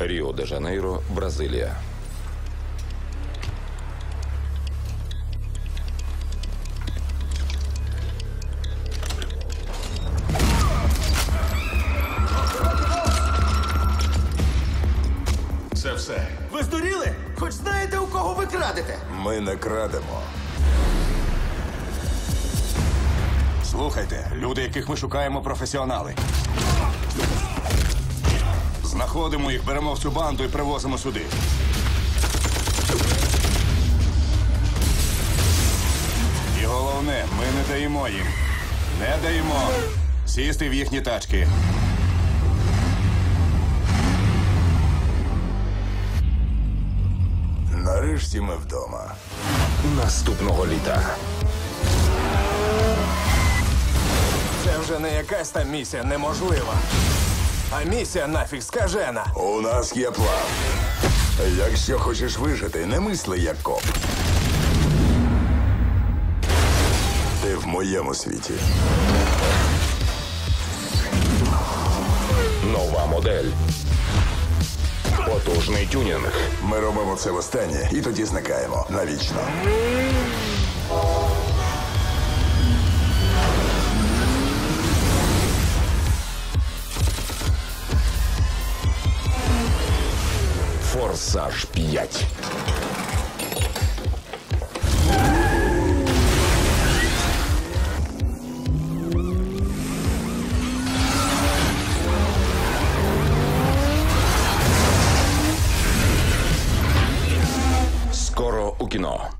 Ріо де Жанейро, Бразилія. Це все. Ви здуріли? Хоч знаєте, у кого ви крадете? Ми не крадемо. Слухайте, люди, яких ми шукаємо, професіонали. Знаходимо їх, беремо в цю банду і привозимо сюди. І головне, ми не даємо їм. Не даємо сісти в їхні тачки. Нарешті ми вдома. Наступного літа. Це вже не якась там місія неможлива. А місія нафіг скажена. У нас є план. Якщо хочеш вижити, не мисли як коп. Ти в моєму світі. Нова модель. Потужний тюнінг. Ми робимо це востаннє і тоді зникаємо навічно. Форсаж 5. Скоро у кино.